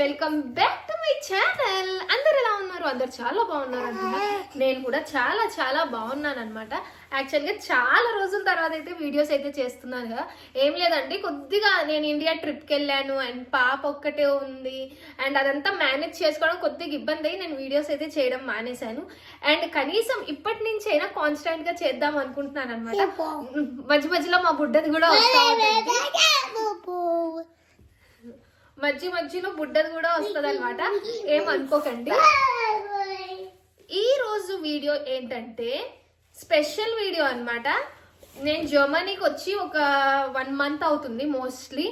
Welcome back to my channel అందరు ఎలా ఉన్నారు? అందరు చాలా బాగున్నారు అనుకుంటా నేను కూడా చాలా చాలా బాగున్నాను అనమాట యాక్చువల్గా చాలా రోజుల తర్వాత అయితే వీడియోస్ అయితే చేస్తున్నాను కదా. ఏం లేదండి కొద్దిగా నేను ఇండియా ట్రిప్కి వెళ్ళాను అండ్ పాప ఒక్కటే ఉంది. అండ్ అదంతా మేనేజ్ చేసుకోవడం కొద్దిగా ఇబ్బంది అయ్యి నేను వీడియోస్ అయితే చేయడం మానేశాను. అండ్ కనీసం ఇప్పటి నుంచి అయినా కాన్స్టెంట్గా చేద్దాం అనుకుంటున్నాను అనమాట మధ్య మధ్యలో మా బుడ్డది కూడా వస్తా ఉంటుంది మధ్య మధ్యలో బుడ్డది కూడా వస్తుంది అనమాట ఏమనుకోకండి ఈ రోజు వీడియో ఏంటంటే స్పెషల్ వీడియో అన్నమాట. నేను జర్మనీకి వచ్చి ఒక వన్ మంత్ అవుతుంది మోస్ట్లీ.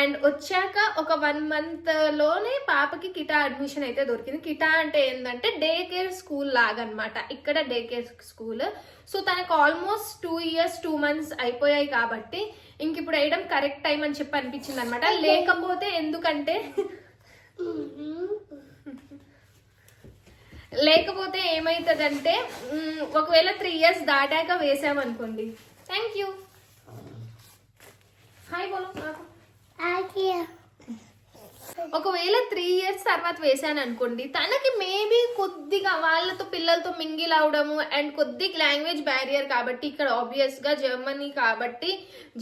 అండ్ వచ్చాక ఒక వన్ మంత్లోనే పాపకి కిటా అడ్మిషన్ అయితే దొరికింది. కిటా అంటే ఏంటంటే డే కేర్ స్కూల్ లాగా అనమాట ఇక్కడ డే కేర్ స్కూల్. సో తనకు almost two years two months అయిపోయాయి కాబట్టి ఇంక ఇప్పుడు వేయడం కరెక్ట్ టైం అని చెప్పి అనిపించింది అనమాట లేకపోతే ఎందుకంటే లేకపోతే ఏమవుతుందంటే ఒకవేళ త్రీ ఇయర్స్ దాటాక వేసామనుకోండి. Thank you. హాయ్ బోలో నాకు ఒకవేళ త్రీ ఇయర్స్ తర్వాత వేసాను అనుకోండి తనకి మేబీ కొద్దిగా వాళ్ళతో పిల్లలతో మింగిల్ అవడము అండ్ కొద్దిగా లాంగ్వేజ్ బ్యారియర్ కాబట్టి ఇక్కడ ఆబ్వియస్గా జర్మనీ కాబట్టి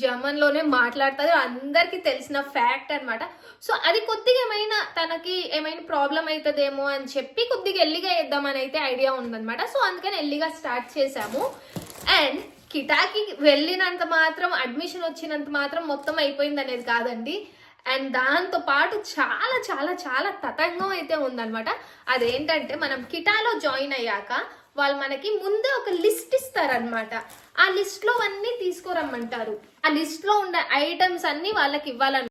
జర్మన్లోనే మాట్లాడుతుంది అందరికి తెలిసిన ఫ్యాక్ట్ అనమాట సో అది కొద్దిగా ఏమైనా తనకి ఏమైనా ప్రాబ్లం అవుతుందేమో అని చెప్పి కొద్దిగా ఎల్లిగా వేద్దామని అయితే ఐడియా ఉందన్నమాట. సో అందుకని ఎల్లిగా స్టార్ట్ చేశాము. అండ్ కిటాకి వెళ్ళినంత మాత్రం అడ్మిషన్ వచ్చినంత మాత్రం మొత్తం అయిపోయింది అనేది కాదండి. అండ్ దాంతో పాటు చాలా చాలా చాలా తతంగం అయితే ఉందన్నమాట. అదేంటంటే మనం కిటాలో జాయిన్ అయ్యాక వాళ్ళు మనకి ముందే ఒక లిస్ట్ ఇస్తారనమాట ఆ లిస్ట్లో అన్నీ తీసుకురమ్మంటారు. ఆ లిస్ట్లో ఉన్న ఐటమ్స్ అన్ని వాళ్ళకి ఇవ్వాలన్నమాట